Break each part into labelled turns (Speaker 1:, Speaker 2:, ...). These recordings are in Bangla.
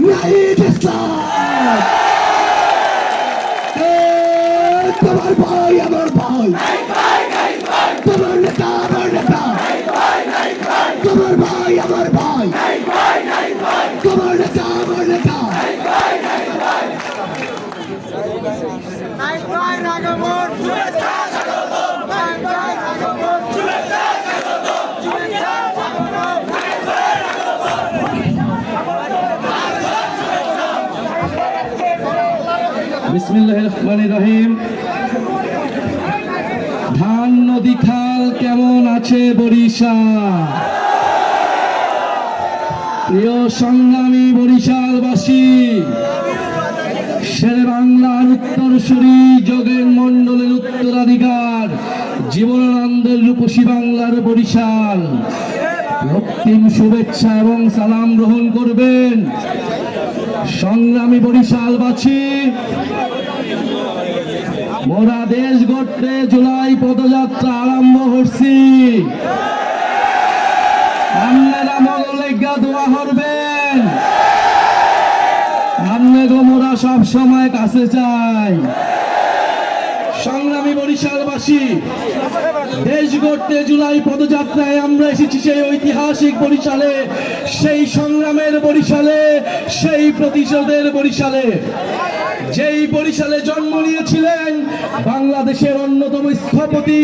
Speaker 1: নাহিদ ইসলাম তোমার ভাই আমার ভাই তোমার নেতা আমার নেতা তোমার ভাই আমার ভাই তোমার নেতা আমার নেতা
Speaker 2: নাইট ভাই রাগমন শুভেচ্ছা স্বাগতম নাইট ভাই রাগমন শুভেচ্ছা স্বাগতম শুভেচ্ছা স্বাগতম
Speaker 3: বিসমিল্লাহ ধান, নদী, খাল কেমন আছে বরিশা? প্রিয় সংগ্রামী বরিশালবাসী, শেরে বাংলার উত্তরসূরি যোগেন মণ্ডলের উত্তরাধিকার, জীবনানন্দের রূপসী বাংলার বরিশাল। রক্তিম শুভেচ্ছা এবং সালাম গ্রহণ করবেন সংগ্রামী বরিশালবাসী মোরা দেশ গড়তে জুলাই পদযাত্রা আরম্ভ করছি। আপনারা মগলেগা দোয়া করবেন। আমনে গো মোরা সব সময় কাছে চাই। সংগ্রামী বরিশালবাসী, দেশ গড়তে জুলাই পদযাত্রায় আমরা এসেছি সেই ঐতিহাসিক বরিশালে, সেই সংগ্রামের বরিশালে, সেই প্রতিশোধের বরিশালে। যেই বরিশালে জন্ম নিয়েছিলেন বাংলাদেশের অন্যতম স্থপতি,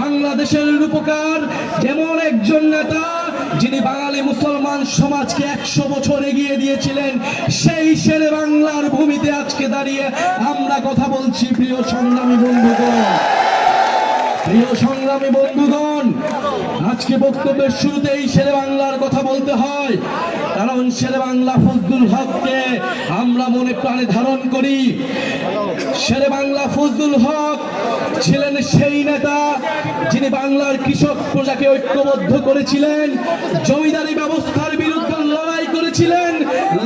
Speaker 3: বাংলাদেশের রূপকার, যেমন একজন নেতা যিনি বাঙালি মুসলমান সমাজকে একশো বছর এগিয়ে দিয়েছিলেন, সেই শেরে বাংলার ভূমিতে আজকে দাঁড়িয়ে আমরা কথা বলছি প্রিয় সংগ্রামী বন্ধুগণ। প্রিয় সংগ্রামী বন্ধুগণ, আজকে বক্তব্যের শুরুতেই শেরে বাংলার কথা বলতে হয়। কারণ শেরে বাংলা ফজলুল হককে আমরা মনে প্রাণে ধারণ করি। শেরে বাংলা ফজলুল হক ছিলেন সেই নেতা যিনি বাংলার কৃষক প্রজাকে ঐক্যবদ্ধ করেছিলেন, জমিদারি ব্যবস্থার বিরুদ্ধে লড়াই করেছিলেন,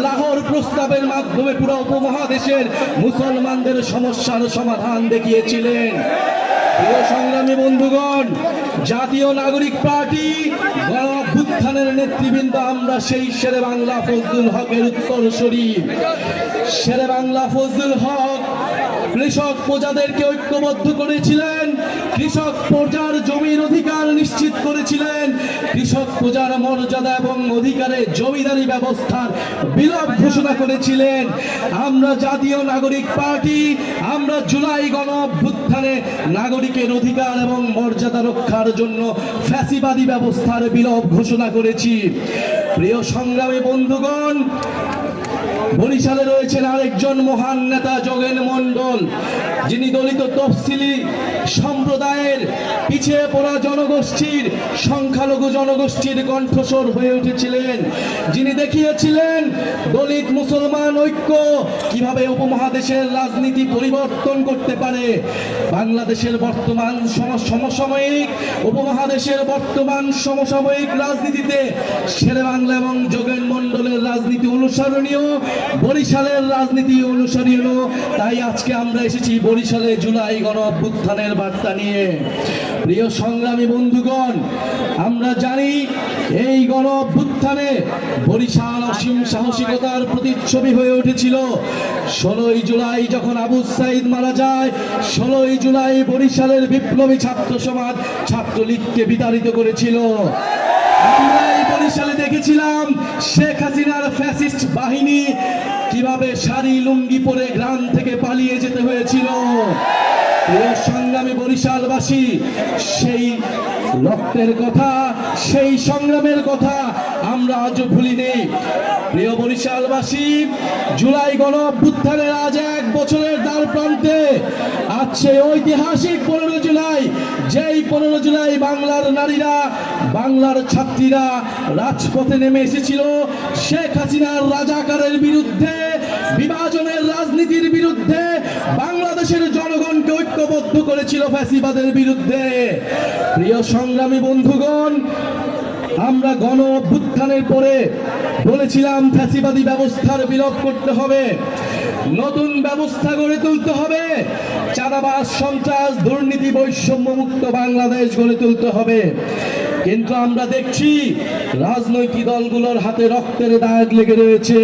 Speaker 3: লাহোর প্রস্তাবের মাধ্যমে পুরো উপমহাদেশের মুসলমানদের সমস্যার সমাধান দেখিয়েছিলেন। প্রিয় সংগ্রামী বন্ধুগণ, জাতীয় নাগরিক পার্টি গণঅভ্যুত্থানের নেতৃবৃন্দ, আমরা সেই শেরে বাংলা ফজলুল হকের উত্তরসূরি। শেরে বাংলা ফজলুল হক কৃষক প্রজাদেরকে ঐক্যবদ্ধ করেছিলেন। কৃষক প্রজার জমির অধিকার নিশ্চিত করেছিলেন। কৃষক প্রজার মর্যাদা এবং অধিকারে জমিদারি ব্যবস্থার বিলোপ ঘোষণা করেছিলেন। আমরা জাতীয় নাগরিক পার্টি, আমরা জুলাই গণ অভ্যুত্থানে নাগরিকের অধিকার এবং মর্যাদা রক্ষার জন্য ফ্যাসিবাদী ব্যবস্থার বিলোপ ঘোষণা করেছি। প্রিয় সংগ্রামী বন্ধুগণ বরিশালে রয়েছেন আরেকজন মহান নেতা যোগেন মণ্ডল। যিনি দলিত তফসিলি সম্প্রদায়ের পিছিয়ে পড়া জনগোষ্ঠীর, সংখ্যালঘু জনগোষ্ঠীর কণ্ঠস্বর হয়ে উঠেছিলেন। যিনি দেখিয়েছিলেন দলিত মুসলমান ঐক্য কীভাবে উপমহাদেশের রাজনীতি পরিবর্তন করতে পারে। বাংলাদেশের বর্তমান সম- সমসাময়িক, উপমহাদেশের বর্তমান সমসাময়িক রাজনীতিতে শেরে বাংলা এবং যোগেন রাজনীতি অনুসরণীয়, বরিশালের রাজনীতি অনুসরণীয়। তাই আজকে আমরা এসেছি বরিশালে জুলাই গণ অভ্যুত্থানের বার্তা নিয়ে। প্রিয় সংগ্রামী বন্ধুগণ, আমরা জানি এই গণ অভ্যুত্থানে বরিশাল অসীম সাহসিকতার প্রতিচ্ছবি হয়ে উঠেছিল। ষোলোই জুলাই যখন আবু সাইদ মারা যায়, ষোলোই জুলাই বরিশালের বিপ্লবী ছাত্র সমাজ ছাত্রলীগকে বিতাড়িত করেছিল। দেখেছিলাম শেখ হাসিনার ফ্যাসিস্ট বাহিনী কীভাবে শাড়ি লুঙ্গি পরে গ্রাম থেকে পালিয়ে যেতে হয়েছিল। সংগ্রামী বরিশালবাসী, সেই রক্তের কথা, সেই সংগ্রামের কথা আমরা আজও ভুলিনি। প্রিয় বরিশালবাসী, জুলাই গণ অভ্যুত্থানের আজ এক বছরের দ্বার প্রান্তে। সেই ঐতিহাসিক পনেরো জুলাই, যেই পনেরো জুলাই বাংলার নারীরা, বাংলার ছাত্রীরা রাজপথে নেমে এসেছিল। শেখ হাসিনার রাজাকারের বিরুদ্ধে, বিভাজনের রাজনীতির বিরুদ্ধে, বাংলাদেশের জনগণকে ঐক্যবদ্ধ করেছিল ফ্যাসিবাদের বিরুদ্ধে। প্রিয় সংগ্রামী বন্ধুগণ আমরা গণ অভ্যুত্থানের পরে বলেছিলাম ফ্যাসিবাদী ব্যবস্থার বিলোপ করতে হবে, নতুন ব্যবস্থা গড়ে তুলতে হবে, চাঁদাবাজ, সন্ত্রাস, দুর্নীতি বৈষম্য মুক্ত বাংলাদেশ গড়ে তুলতে হবে। কিন্তু আমরা দেখছি রাজনৈতিক দলগুলোর হাতে রক্তের দাগ লেগে রয়েছে।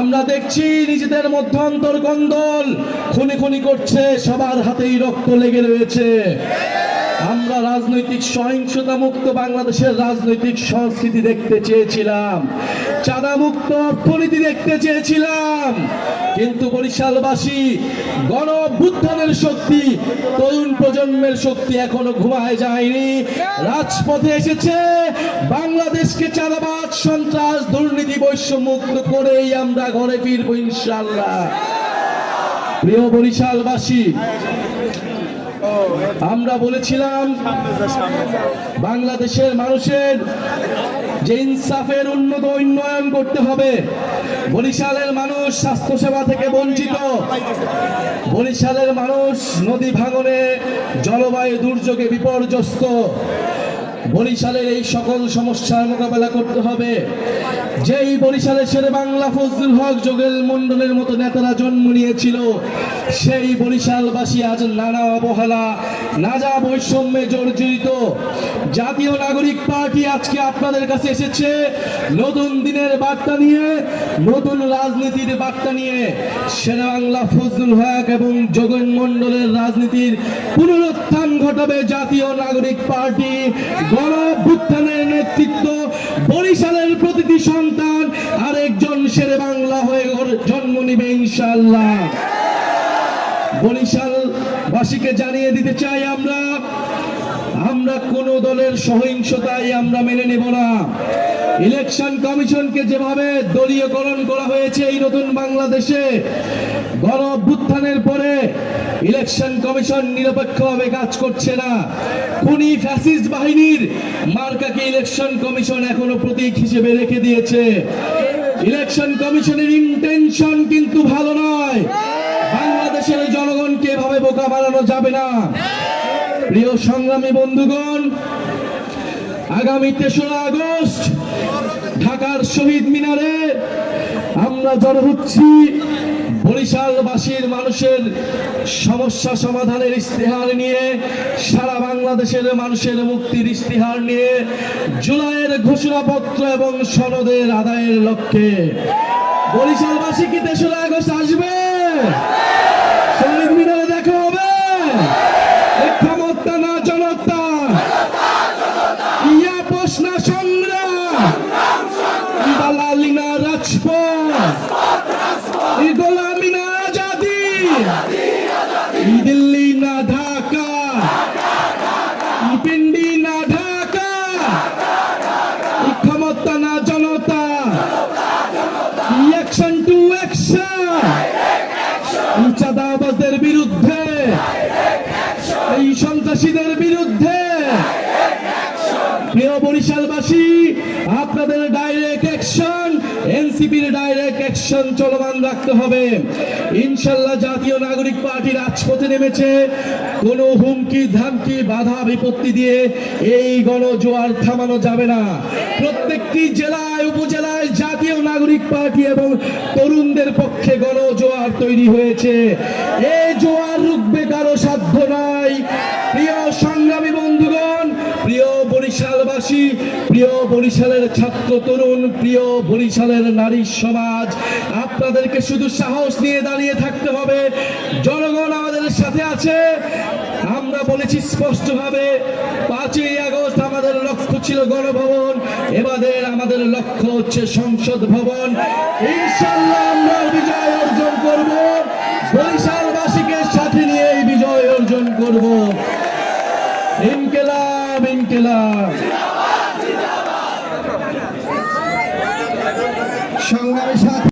Speaker 3: আমরা দেখছি নিজেদের মধ্যন্তর কন্দল খুনি খুনি করছে, সবার হাতেই রক্ত লেগে রয়েছে। আমরা রাজনৈতিক সহিংসতা মুক্ত বাংলাদেশের রাজনৈতিক সংস্কৃতি দেখতে চেয়েছিলাম। চাঁদা মুক্ত অর্থনীতি দেখতে চেয়েছিলাম। কিন্তু বরিশালবাসী গণ অভ্যুত্থানের শক্তি, তরুণ প্রজন্মের শক্তি এখনও ঘুমায় যায়নি। রাজপথে এসেছে বাংলাদেশকে চাঁদাবাদ সন্ত্রাস, দুর্নীতি বৈষম্যুক্ত করেই আমরা ঘরে ফিরবো ইনশাল্লাহ প্রিয় বরিশালবাসী আমরা বলেছিলাম, বাংলাদেশের মানুষের যে ইনসাফের উন্নত উন্নয়ন করতে হবে, বরিশালের মানুষ স্বাস্থ্যসেবা থেকে বঞ্চিত। বরিশালের মানুষ নদী ভাঙনে জলবায়ু দুর্যোগে বিপর্যস্ত। বরিশালের এই সকল সমস্যার মোকাবেলা করতে হবে। যেই বরিশালের শেরে বাংলা ফজলুল হক যোগেল মন্ডলের মতো নেতারা জন্ম নিয়েছিল, সেই বরিশালবাসী আজ নানা অবহেলা নাজা বৈষম্যে জর্জরিত। জাতীয় নাগরিক পার্টি আজকে আপনাদের কাছে এসেছে নতুন দিনের বার্তা নিয়ে, নতুন রাজনীতির বার্তা নিয়ে। শেরে বাংলা ফজলুল হক এবং যোগেন মন্ডলের রাজনীতির পুনরুত্থান ঘটাবে জাতীয় নাগরিক পার্টি। গণ নেতৃত্ব, বরিশালের প্রতিটি সন্তান আরেকজন শেরে বাংলা হয়ে জন্ম নিবে ইনশাল্লাহ বরিশাল বাসীকে জানিয়ে দিতে চাই আমরা আমরা কোন দলের সহিংসতাই আমরা মেনে নেব না। ইলেকশন কমিশনকে যেভাবে দলীয়করণ করা হয়েছে এই নতুন বাংলাদেশে গণ পরে ইলেকশন কমিশন নিরপেক্ষভাবে কাজ করছে না। খুনি ফ্যাসিস্ট বাহিনীর মার্কাকে ইলেকশন কমিশন এখনও প্রতীক হিসেবে রেখে দিয়েছে। ইলেকশন কমিশনের ইন্টেনশন কিন্তু ভালো নয়। বাংলাদেশের জনগণকে এভাবে বোকা বানানো যাবে না। প্রিয় সংগ্রামী বন্ধুগণ, আগামী তেসরা আগস্ট ঢাকার শহীদ মিনারে আমরা জড়ো হচ্ছি। বরিশালবাসীর মানুষের সমস্যা সমাধানের ইস্তেহার নিয়ে, সারা বাংলাদেশের মানুষের মুক্তির ইস্তেহার নিয়ে জুলাইয়ের ঘোষণাপত্র এবং সনদের আদায়ের লক্ষ্যে বরিশালবাসী কি তেসরা আগস্ট আসবে শহীদ মিনারে দেখা হবে এই ক্ষমতা না জনতা ইয়া প্রশ্ন সংগ্রাম দালালি না রাজপথ ই গোলামি না আজাদি ই দিল্লি না ঢাকা পিন্ডি না ঢাকা ক্ষমতা না জনতা অ্যাকশন টু অ্যাকশন চাঁদাবাজদের বিরুদ্ধে এই সন্ত্রাসীদের বিরুদ্ধে, প্রিয় বরিশালবাসী, আপনাদের এনসিপির ডাইরেক্ট অ্যাকশন চলমান রাখতে হবে। ইনশাল্লাহ জাতীয় নাগরিক পার্টি রাজপথে নেমেছে। কোনো হুমকি, ধামকি, বাধা, বিপত্তি দিয়ে এই গণজোয়ার থামানো যাবে না। প্রত্যেকটি জেলায়, উপজেলায় জাতীয় নাগরিক পার্টি এবং তরুণদের পক্ষে গণজোয়ার তৈরি হয়েছে। এই জোয়ার রুখবে কারও সাধ্য নাই। বরিশালবাসী প্রিয় বরিশালের ছাত্র তরুণ, প্রিয় বরিশালের নারী সমাজ, আপনাদেরকে শুধু সাহস নিয়ে দাঁড়িয়ে থাকতে হবে। জনগণ আমাদের সাথে আছে। আমরা বলেছি স্পষ্টভাবে, পাঁচই আগস্ট আমাদের লক্ষ্য ছিল গণভবন। এবারের আমাদের লক্ষ্য হচ্ছে সংসদ ভবন। ইনশাল্লাহ আমরা বিজয় অর্জন করব। বরিশালবাসীকে সাথে নিয়ে এই বিজয় অর্জন করব। ইনকেলাব ইনকেলাব। সংগ্রামী